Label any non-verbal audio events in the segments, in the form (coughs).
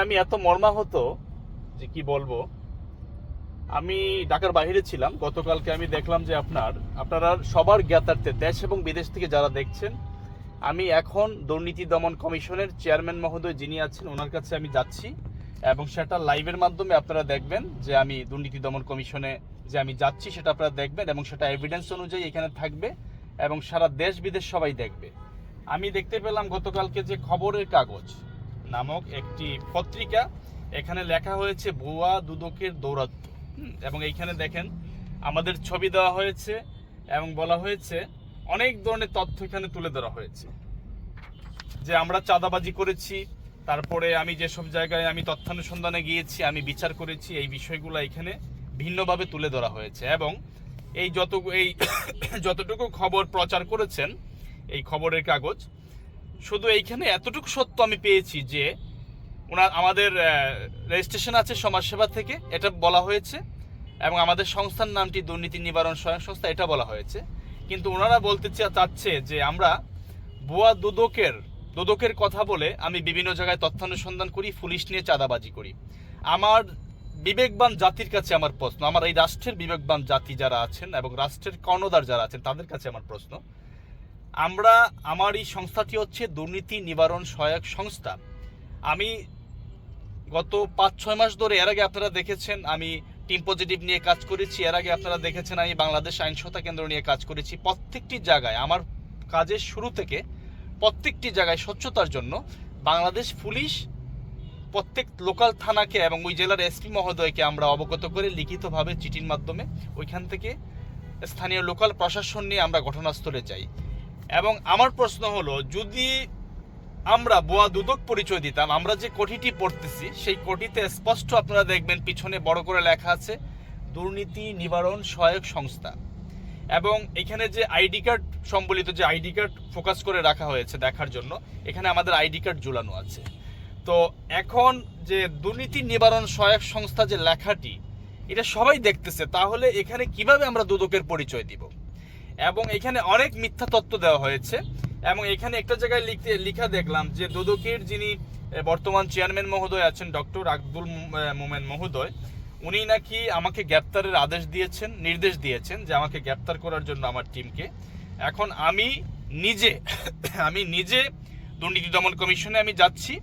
আমি এত মর্মাহত যে কি বলব? আমি ঢাকার বাইরে ছিলাম, গতকালকে আমি দেখলাম যে আপনার, আপনারা সবার জ্ঞাতার্থে দেশ এবং বিদেশ থেকে যারা দেখছেন, আমি এখন দুর্নীতি দমন কমিশনের চেয়ারম্যান মহোদয় যিনি আছেন, ওনার কাছে আমি যাচ্ছি এবং সেটা লাইভের মাধ্যমে আপনারা দেখবেন যে আমি দুর্নীতি দমন কমিশনে যে আমি যাচ্ছি সেটা আপনারা দেখবেন এবং সেটা এভিডেন্স অনুযায়ী এখানে থাকবে এবং সারা দেশ বিদেশ সবাই দেখবে। আমি দেখতে পেলাম গতকালকে যে খবরের কাগজ নামক একটি পত্রিকা। এখানে লেখা হয়েছে, ভুয়া দুদকের দৌরাত্ম্য এবং এইখানে দেখেন, আমাদের ছবি দেওয়া হয়েছে এবং বলা হয়েছে, অনেক ধরনের তথ্য এখানে তুলে ধরা হয়েছে। যে আমরা চাঁদাবাজি করেছি, তারপরে আমি যেসব জায়গায় আমি তথ্যানুসন্ধানে গিয়েছি, আমি বিচার করেছি, এই বিষয়গুলো এখানে ভিন্নভাবে তুলে ধরা হয়েছে। এবং এই যত এই (coughs) যতটুকু খবর প্রচার করেছেন, এই খবরের কাগজ শুধু এইখানে এতটুকু সত্য আমি পেয়েছি যে ওনার, আমাদের রেজিস্ট্রেশন আছে সমাজসেবা থেকে, এটা বলা হয়েছে, এবং আমাদের সংস্থার নামটি দুর্নীতি নিবারণ স্বয়ং সংস্থা এটা বলা হয়েছে। কিন্তু ওনারা বলতে চাচ্ছে যে আমরা ভুয়া দুদকের দুদকের কথা বলে আমি বিভিন্ন জায়গায় তথ্যানুসন্ধান করি, পুলিশ নিয়ে চাঁদাবাজি করি। আমার বিবেকবান জাতির কাছে আমার প্রশ্ন, আমার এই রাষ্ট্রের বিবেকবান জাতি যারা আছেন এবং রাষ্ট্রের কর্ণধার যারা আছেন, তাদের কাছে আমার প্রশ্ন আমরা, আমার এই সংস্থাটি হচ্ছে দুর্নীতি নিবারণ সহায়ক সংস্থা। আমি গত পাঁচ ছয় মাস ধরে, এর আগে আপনারা দেখেছেন, আমি টিম পজিটিভ নিয়ে কাজ করেছি, এর আগে আপনারা দেখেছেন, আমি বাংলাদেশ আইনসতা কেন্দ্র নিয়ে কাজ করেছি প্রত্যেকটি জায়গায়। আমার কাজের শুরু থেকে প্রত্যেকটি জায়গায় স্বচ্ছতার জন্য বাংলাদেশ পুলিশ প্রত্যেক লোকাল থানাকে এবং ওই জেলার এসপি মহোদয়কে আমরা অবগত করে লিখিতভাবে চিঠির মাধ্যমে ওইখান থেকে স্থানীয় লোকাল প্রশাসন নিয়ে আমরা ঘটনাস্থলে যাই। এবং আমার প্রশ্ন হলো, যদি আমরা বোয়া দুদক পরিচয় দিতাম, আমরা যে কোটিটি পড়তেছি, সেই কোটিতে স্পষ্ট আপনারা দেখবেন পিছনে বড় করে লেখা আছে, দুর্নীতি নিবারণ সহায়ক সংস্থা। এবং এখানে যে আইডি কার্ড, সম্বলিত যে আইডি কার্ড ফোকাস করে রাখা হয়েছে দেখার জন্য, এখানে আমাদের আইডি কার্ড ঝুলানো আছে। তো এখন যে দুর্নীতি নিবারণ সহায়ক সংস্থা যে লেখাটি, এটা সবাই দেখতেছে, তাহলে এখানে কীভাবে আমরা দুদকের পরিচয় দিব? এবং এখানে অনেক মিথ্যা তত্ত্ব দেওয়া হয়েছে। এবং এখানে একটা জায়গায় লিখতে লিখা দেখলাম যে দুদকের যিনি বর্তমান চেয়ারম্যান মহোদয় আছেন ডক্টর এ, মোমেন মহোদয় উনি নাকি আমাকে গ্রেপ্তারের আদেশ দিয়েছেন নির্দেশ দিয়েছেন যে আমাকে গ্রেপ্তার করার জন্য আমার টিমকে। এখন আমি নিজে (coughs) আমি নিজে দুর্নীতি দমন কমিশনে আমি যাচ্ছি।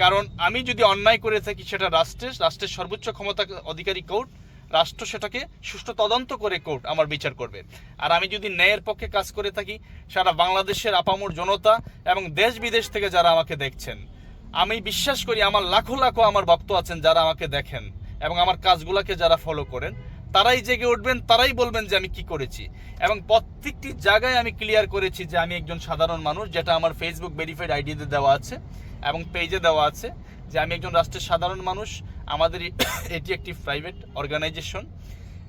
কারণ আমি যদি অন্যায় করে থাকি সেটা রাষ্ট্রের রাষ্ট্রের সর্বোচ্চ ক্ষমতা অধিকারী কোর্ট রাষ্ট্র সেটাকে সুষ্ঠু তদন্ত করে কোর্ট আমার বিচার করবে। আর আমি যদি ন্যায়ের পক্ষে কাজ করে থাকি, সারা বাংলাদেশের আপামর জনতা এবং দেশ বিদেশ থেকে যারা আমাকে দেখছেন, আমি বিশ্বাস করি আমার লাখো লাখো আমার ভক্ত আছেন যারা আমাকে দেখেন এবং আমার কাজগুলোকে যারা ফলো করেন, তারাই জেগে উঠবেন, তারাই বলবেন যে আমি কি করেছি। এবং প্রত্যেকটি জায়গায় আমি ক্লিয়ার করেছি যে আমি একজন সাধারণ মানুষ, যেটা আমার ফেসবুক ভেরিফাইড আইডিতে দেওয়া আছে এবং পেজে দেওয়া আছে যে আমি একজন রাষ্ট্রের সাধারণ মানুষ আমাদের (coughs) এটি একটি প্রাইভেট অর্গানাইজেশন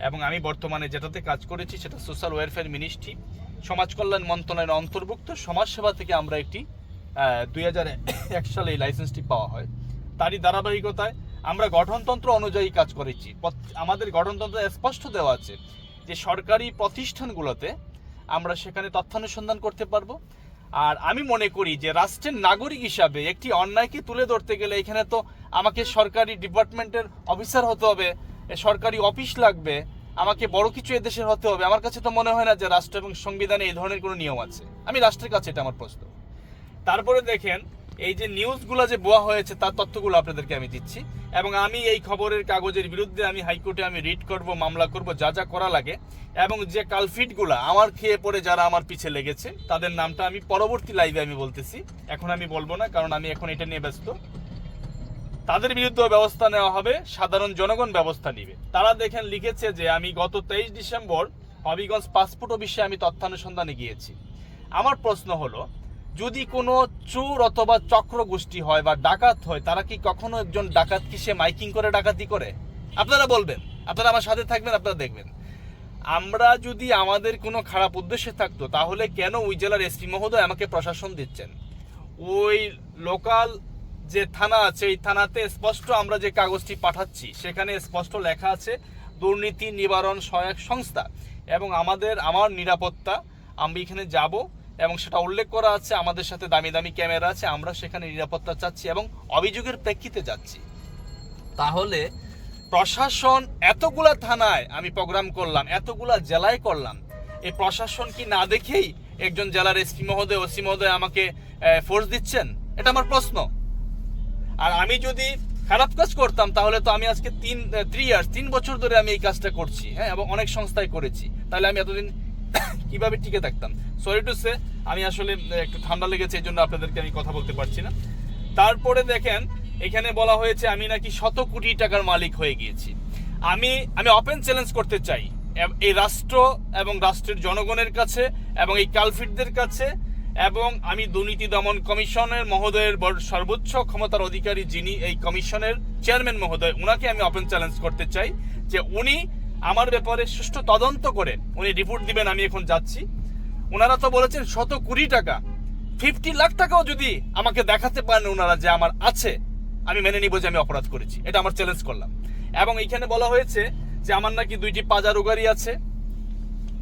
এবং আমি বর্তমানে যেটাতে কাজ করেছি সেটা সোশ্যাল ওয়েলফেয়ার মিনিস্ট্রি। সমাজ কল্যাণ মন্ত্রণালয়ের অন্তর্ভুক্ত সমাজসেবা থেকে আমরা একটি দুই এক সালে এই লাইসেন্সটি পাওয়া হয়। তারই ধারাবাহিকতায় আমরা গঠনতন্ত্র অনুযায়ী কাজ করেছি। আমাদের গঠনতন্ত্র স্পষ্ট দেওয়া আছে যে সরকারি প্রতিষ্ঠানগুলোতে আমরা সেখানে তথ্যানুসন্ধান করতে পারব। আর আমি মনে করি যে রাষ্ট্রের নাগরিক হিসাবে একটি অন্যায়কে তুলে ধরতে গেলে এখানে তো আমাকে সরকারি ডিপার্টমেন্টের অফিসার হতে হবে সরকারি অফিস লাগবে, আমাকে বড় কিছু এদেশের হতে হবে। আমার কাছে তো মনে হয় না যে রাষ্ট্র এবং সংবিধানে এই ধরনের কোনো নিয়ম আছে। আমি রাষ্ট্রের কাছে এটা আমার প্রশ্ন। তারপরে দেখেন, এই যে নিউজগুলো যে বোয়া হয়েছে, তার তথ্যগুলো আপনাদেরকে আমি দিচ্ছি। এবং আমি এই খবরের কাগজের বিরুদ্ধে আমি হাইকোর্টে আমি রিট করব, মামলা করব, যা যা করা লাগে। এবং যে কালফিটগুলো আমার খেয়ে পড়ে যারা আমার পিছে লেগেছে, তাদের নামটা আমি পরবর্তী লাইভে আমি বলতেছি। এখন আমি বলব না, কারণ আমি এখন এটা নিয়ে ব্যস্ত। তাদের বিরুদ্ধে ব্যবস্থা নেওয়া হবে, সাধারণ জনগণ ব্যবস্থা নিবে। তারা দেখেন লিখেছে যে, আমি গত তেইশ ডিসেম্বর হবিগঞ্জ পাসপোর্ট অফিসে আমি তথ্যানুসন্ধানে গিয়েছি। আমার প্রশ্ন হলো, যদি কোনো চোর অথবা চক্র গোষ্ঠী হয় বা ডাকাত হয়, তারা কি কখনো একজন ডাকাত কি সে মাইকিং করে ডাকাতি করে? আপনারা বলবেন, আপনারা আমার সাথে থাকবেন, আপনারা দেখবেন। আমরা যদি আমাদের কোনো খারাপ উদ্দেশ্যে থাকতো, তাহলে কেন ওই জেলার এসপি মহোদয় আমাকে প্রশাসন দিচ্ছেন? ওই লোকাল যে থানা আছে, এই থানাতে স্পষ্ট আমরা যে কাগজটি পাঠাচ্ছি, সেখানে স্পষ্ট লেখা আছে, দুর্নীতি নিবারণ সহায়ক সংস্থা এবং আমাদের, আমার নিরাপত্তা, আমি এখানে যাব এবং সেটা উল্লেখ করা আছে, আমাদের সাথে দামি দামি ক্যামেরা আছে, আমরা সেখানে নিরাপত্তা চাচ্ছি এবং অভিযোগের প্রেক্ষিতে যাচ্ছি। তাহলে প্রশাসন এতগুলা থানায় আমি প্রোগ্রাম করলাম, এতগুলা জেলায় করলাম, এই প্রশাসন কি না দেখেই একজন জেলার এসপি মহোদয়, ওসি মহোদয় আমাকে ফোর্স দিচ্ছেন? এটা আমার প্রশ্ন। আর আমি যদি খারাপ কাজ করতাম, তাহলে তো আমি আজকে তিন থ্রি ইয়ার্স তিন বছর ধরে আমি এই কাজটা করছি হ্যাঁ? এবং অনেক সংস্থায় করেছি। তাহলে আমি এতদিন (coughs) কীভাবে টিকে থাকতাম? সরি টু সে আমি আসলে একটু ঠান্ডা লেগেছে, এই জন্য আপনাদেরকে আমি কথা বলতে পারছি না। তারপরে দেখেন, এখানে বলা হয়েছে, আমি নাকি শত কোটি টাকার মালিক হয়ে গিয়েছি। আমি আমি ওপেন চ্যালেঞ্জ করতে চাই এই রাষ্ট্র এবং রাষ্ট্রের জনগণের কাছে এবং এই কালফিটদের কাছে। এবং আমি দুর্নীতি দমন কমিশনের মহোদয়ের সর্বোচ্চ ক্ষমতার অধিকারী যিনি এই কমিশনের চেয়ারম্যান মহোদয়, উনাকে আমি ওপেন চ্যালেঞ্জ করতে চাই যে উনি আমার ব্যাপারে সুষ্ঠু তদন্ত করে উনি রিপোর্ট দিবেন, আমি এখন যাচ্ছি। ওনারা তো বলেছেন শত কুড়ি টাকা ফিফটি লাখ টাকাও যদি আমাকে দেখাতে পারেন ওনারা যে আমার আছে, আমি মেনে নিব যে আমি অপরাধ করেছি। এটা আমার চ্যালেঞ্জ করলাম। এবং এখানে বলা হয়েছে যে আমার নাকি দুইটি পাজারো গাড়ি আছে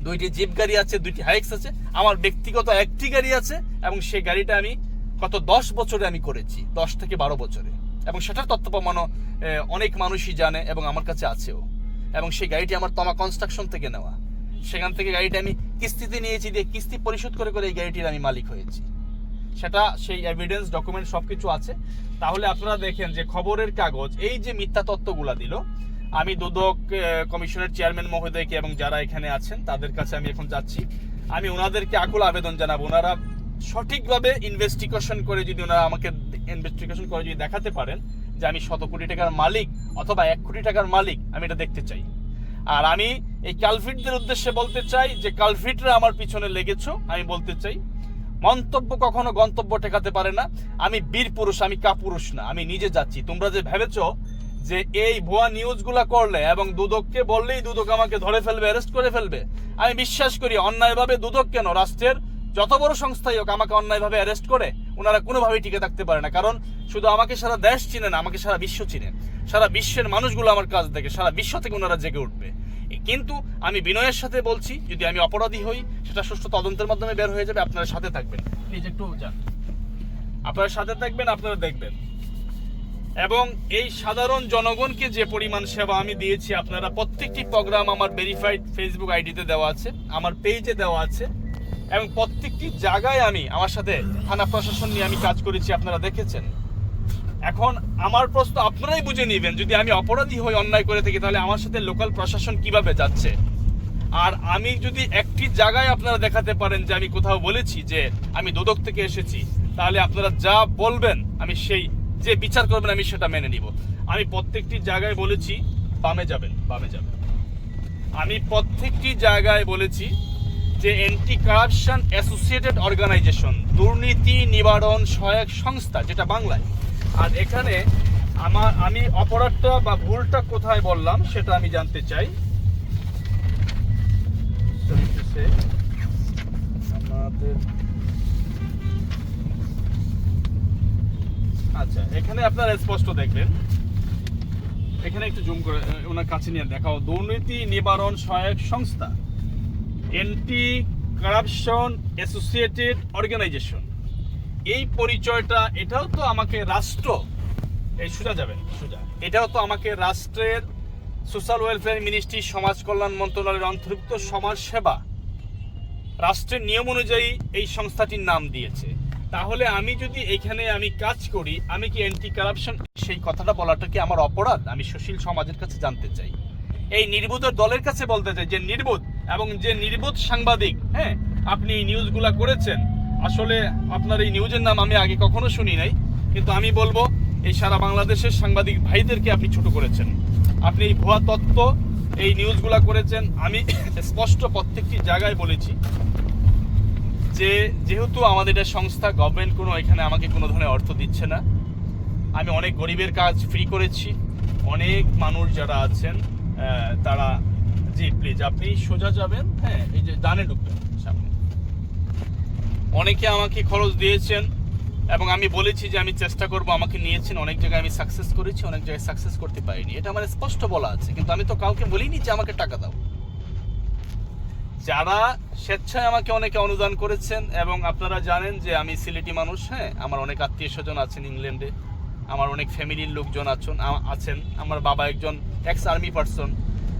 দুইটি জিপ গাড়ি আছে, দুইটি হাইক্স আছে। আমার ব্যক্তিগত একটি গাড়ি আছে এবং সেই গাড়িটা আমি গত দশ বছরে আমি করেছি, দশ থেকে বারো বছরে। এবং সেটার তথ্য প্রমাণও অনেক মানুষই জানে এবং আমার কাছে আছেও। এবং সেই গাড়িটি আমার তমা কনস্ট্রাকশন থেকে নেওয়া। সেখান থেকে গাড়িটা আমি কিস্তিতে নিয়েছি, দিয়ে কিস্তি পরিশোধ করে করে এই গাড়িটির আমি মালিক হয়েছি। সেটা সেই এভিডেন্স ডকুমেন্ট সবকিছু আছে। তাহলে আপনারা দেখেন যে খবরের কাগজ, এই যে মিথ্যা তত্ত্বগুলা দিল আমি দুদক কমিশনের চেয়ারম্যান মহোদয়কে এবং যারা এখানে আছেন, তাদের কাছে আমি এখন যাচ্ছি। আমি ওনাদেরকে আকুল আবেদন জানাব। ওনারা সঠিকভাবে ইনভেস্টিগেশন করে যদি ওনারা আমাকে ইনভেস্টিগেশন করে যদি দেখাতে পারেন যে আমি শত কোটি টাকার মালিক অথবা এক কোটি টাকার মালিক, আমি এটা দেখতে চাই। আর আমি এই কালফিটদের উদ্দেশ্যে বলতে চাই যে, কালফিটরা আমার পিছনে লেগেছো, আমি বলতে চাই, মন্তব্য কখনো গন্তব্য ঠেকাতে পারে না। আমি বীর পুরুষ, আমি কাপুরুষ না, আমি নিজে যাচ্ছি। তোমরা যে ভেবেছো যে এই ভুয়া নিউজগুলা করলে এবং দুদককে বললেই দুদক আমাকে ধরে ফেলবে অ্যারেস্ট করে ফেলবে আমি বিশ্বাস করি অন্যায়ভাবে দুদক কেন? রাষ্ট্রের যত বড় সংস্থাই হোক আমাকে অন্যায়ভাবে অ্যারেস্ট করে ওনারা কোনোভাবেই টিকে থাকতে পারে না। কারণ শুধু আমাকে সারা দেশ চিনে না আমাকে সারা বিশ্ব চিনে। সারা বিশ্বের মানুষগুলো আমার কাজ দেখে সারা বিশ্ব থেকে ওনারা জেগে উঠবে। কিন্তু আমি বিনয়ের সাথে বলছি যদি আমি অপরাধী হই সেটা সুষ্ঠু তদন্তের মাধ্যমে বের হয়ে যাবে আপনারা সাথে থাকবেন। প্লিজ একটু যান। আপনারা সাথে থাকবেন আপনারা দেখবেন। এবং এই সাধারণ জনগণকে যে পরিমাণ সেবা আমি দিয়েছি, আপনারা প্রত্যেকটি প্রোগ্রাম আমার ভেরিফাইড ফেসবুক আইডিতে দেওয়া আছে, আমার পেজে দেওয়া আছে, এবং প্রত্যেকটি জায়গায় আমি, আমার সাথে থানা প্রশাসন নিয়ে আমি কাজ করেছি, আপনারা দেখেছেন। এখন আমার প্রশ্ন আপনারাই বুঝে নেবেন, যদি আমি অপরাধী হই, অন্যায় করে থাকি, তাহলে আমার সাথে লোকাল প্রশাসন কীভাবে যাচ্ছে? আর আমি যদি একটি জায়গায় আপনারা দেখাতে পারেন যে আমি কোথাও বলেছি যে আমি দুদক থেকে এসেছি, তাহলে আপনারা যা বলবেন, আমি সেই যে বিচার করবেন আমি সেটা মেনে নিব। আমি প্রত্যেকটি জায়গায় বলেছি, বামে যাবেন বামে যাবেন। আমি প্রত্যেকটি জায়গায় বলেছি যে অ্যান্টি কারাপশন অ্যাসোসিয়েটেড অর্গানাইজেশন দুর্নীতি নিবারণ সহায়ক সংস্থা, যেটা বাংলায়। আর এখানে আমার, আমি অপরাধটা বা ভুলটা কোথায় বললাম সেটা আমি জানতে চাই। আমাদের আচ্ছা এখানে আপনারা স্পষ্ট দেখবেন এখানে একটু জুম করে ওনার কাছে নিয়ে দেখাও। দুর্নীতি নিবারণ সহায়ক সংস্থা এন্টি কারাপশন অ্যাসোসিয়েটেড অর্গানাইজেশন এই পরিচয়টা, এটাও তো আমাকে রাষ্ট্র, এই সোজা যাবেন, সোজা। এটাও তো আমাকে রাষ্ট্রের সোশ্যাল ওয়েলফেয়ার মিনিস্ট্রি, সমাজ কল্যাণ মন্ত্রণালয়ের অন্তর্ভুক্ত সমাজ সেবা রাষ্ট্রের নিয়ম অনুযায়ী এই সংস্থাটির নাম দিয়েছে। তাহলে আমি যদি এখানে আমি কাজ করি, আমি কি অ্যান্টি কারাপশন সেই কথাটা বলাটা কি আমার অপরাধ? আমি সুশীল সমাজের কাছে জানতে চাই। এই নির্বোধ দলের কাছে বলতে চাই, যে নির্বোধ এবং যে নির্বোধ সাংবাদিক হ্যাঁ আপনি এই নিউজগুলা করেছেন। আসলে আপনার এই নিউজের নাম আমি আগে কখনো শুনি নাই, কিন্তু আমি বলব, এই সারা বাংলাদেশের সাংবাদিক ভাইদেরকে আপনি ছোট করেছেন। আপনি এই ভুয়া তত্ত্ব, এই নিউজগুলা করেছেন। আমি স্পষ্ট প্রত্যেকটি জায়গায় বলেছি যে যেহেতু আমাদের এটা সংস্থা গভর্নমেন্ট কোনো এখানে আমাকে কোনো ধরনের অর্থ দিচ্ছে না। আমি অনেক গরিবের কাজ ফ্রি করেছি। অনেক মানুষ যারা আছেন তারা জি প্লিজ আপনি সোজা যাবেন হ্যাঁ এই যে ডানে ঢুকবেন সামনে। অনেকে আমাকে খরচ দিয়েছেন এবং আমি বলেছি যে আমি চেষ্টা করব, আমাকে নিয়েছেন, অনেক জায়গায় আমি সাকসেস করেছি, অনেক জায়গায় সাকসেস করতে পারিনি। এটা আমার স্পষ্ট বলা আছে, কিন্তু আমি তো কাউকে বলিনি যে আমাকে টাকা দাও। যারা স্বেচ্ছায় আমাকে অনেকে অনুদান করেছেন এবং আপনারা জানেন যে আমি সিলেটি মানুষ হ্যাঁ আমার অনেক আত্মীয় স্বজন আছেন ইংল্যান্ডে, আমার অনেক ফ্যামিলির লোকজন আছেন আছেন, আমার বাবা একজন এক্স আর্মি পার্সন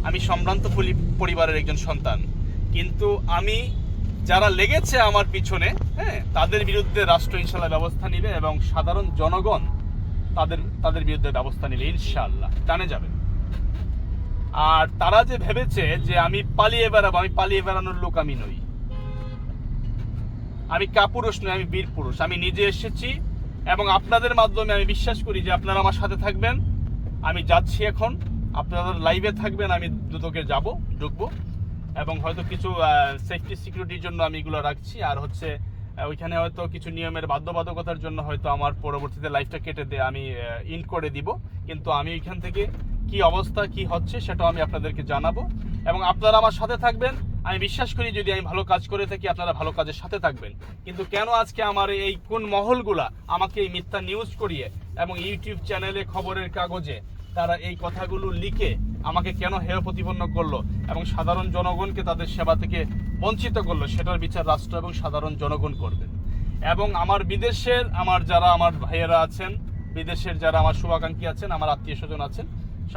আমি সম্ভ্রান্ত পরিবারের একজন সন্তান। কিন্তু আমি যারা লেগেছে আমার পিছনে হ্যাঁ তাদের বিরুদ্ধে রাষ্ট্র ইনশাল্লাহ ব্যবস্থা নেবে এবং সাধারণ জনগণ তাদের তাদের বিরুদ্ধে ব্যবস্থা নেবে ইনশাআল্লাহ জানে যাবেন আর তারা যে ভেবেছে যে আমি পালিয়ে বেড়াবো, আমি পালিয়ে বেড়ানোর লোক আমি নই। আমি কাপুরুষ নই, আমি বীর পুরুষ। আমি নিজে এসেছি এবং আপনাদের মাধ্যমে আমি বিশ্বাস করি যে আপনারা আমার সাথে থাকবেন। আমি যাচ্ছি এখন। আপনারা লাইভে থাকবেন, আমি দুদকে যাব, ঢুকবো। এবং হয়তো কিছু সেফটি সিকিউরিটির জন্য আমি এগুলো রাখছি। আর হচ্ছে ওইখানে হয়তো কিছু নিয়মের বাধ্যবাধকতার জন্য হয়তো আমার পরবর্তীতে লাইফটা কেটে দিয়ে আমি ইন করে দিব। কিন্তু আমি ওইখান থেকে কি অবস্থা, কি হচ্ছে সেটাও আমি আপনাদেরকে জানাব। এবং আপনারা আমার সাথে থাকবেন। আমি বিশ্বাস করি যদি আমি ভালো কাজ করে থাকি, আপনারা ভালো কাজের সাথে থাকবেন। কিন্তু কেন আজকে আমার এই কোন মহলগুলা আমাকে এই মিথ্যা নিউজ করিয়ে এবং ইউটিউব চ্যানেলে খবরের কাগজে তারা এই কথাগুলো লিখে আমাকে কেন হেয় প্রতিপন্ন করল এবং সাধারণ জনগণকে তাদের সেবা থেকে বঞ্চিত করল, সেটার বিচার রাষ্ট্র এবং সাধারণ জনগণ করবেন এবং আমার বিদেশের, আমার যারা আমার ভাইয়েরা আছেন, বিদেশের যারা আমার শুভাকাঙ্ক্ষী আছেন, আমার আত্মীয় স্বজন আছেন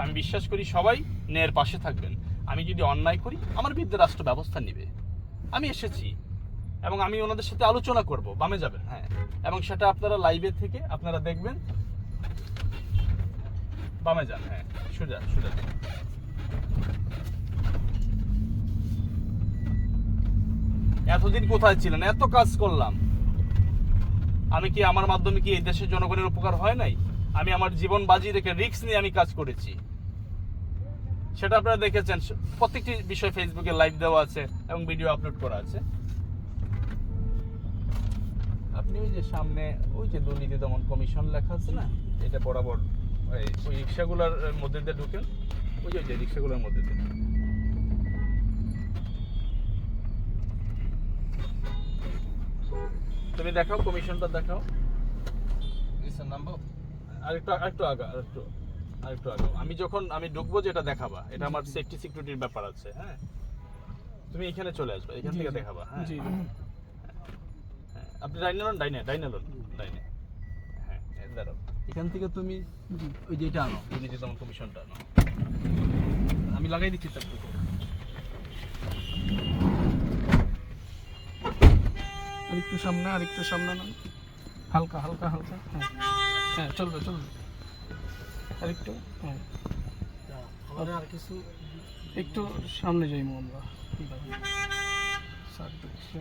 আমি বিশ্বাস করি সবাই ন্যায়ের পাশে থাকবেন। আমি যদি অন্যায় করি, আমার বিরুদ্ধে রাষ্ট্র ব্যবস্থা নেবে। আমি এসেছি এবং আমি ওনাদের সাথে আলোচনা করব, বামে যাবেন হ্যাঁ। এবং সেটা আপনারা লাইভে থেকে আপনারা দেখবেন। বামে যান হ্যাঁ সোজা সোজা। এতদিন কোথায় ছিলেন? এত কাজ করলাম। আমি কি আমার মাধ্যমে কি এই দেশের জনগণের উপকার হয় নাই? আমি আমার জীবন বাজি রেখে রিস্ক নিয়ে আমি কাজ করেছি। সেটা আপনারা দেখেছেন। প্রত্যেকটি বিষয় ফেসবুকে লাইভ দেওয়া আছে এবং ভিডিও আপলোড করা আছে। আপনি ওই যে সামনে ওই যে দুর্নীতি দমন কমিশন লেখা আছে না? এটা বরাবর ওই রিক্সাগুলোর মধ্যে দিয়ে ঢুকেন। ওই যে ওই যে রিক্সাগুলোর মধ্যে দিয়ে। তুমি দেখাও কমিশনটা দেখাও। Number. আরেকটু আরেকটু আগা আরেকটু। আরেকটু আগা আমি যখন আমি ঢুকবো যেটা দেখাবা এটা আমার সেফটি সিকিউরিটির ব্যাপার আছে হ্যাঁ? তুমি এখানে চলে আসবে এখান থেকে দেখাবা হ্যাঁ? হ্যাঁ। আপনি ডাইনে লন ডাইনে ডাইনে লন ডাইনে। হ্যাঁ দাঁড়াও। এখান থেকে তুমি ওই যে এটা আনো দুর্নীতি দমন কমিশনটা আনো। আমি লাগাই দিচ্ছি তার আরেকটু সামনে আরেকটু সামনে না হালকা হালকা হালকা। হ্যাঁ হ্যাঁ চলবে চলবে। আরেকটু হ্যাঁ। আর কিছু একটু সামনে যাই আমরা বা দেখছি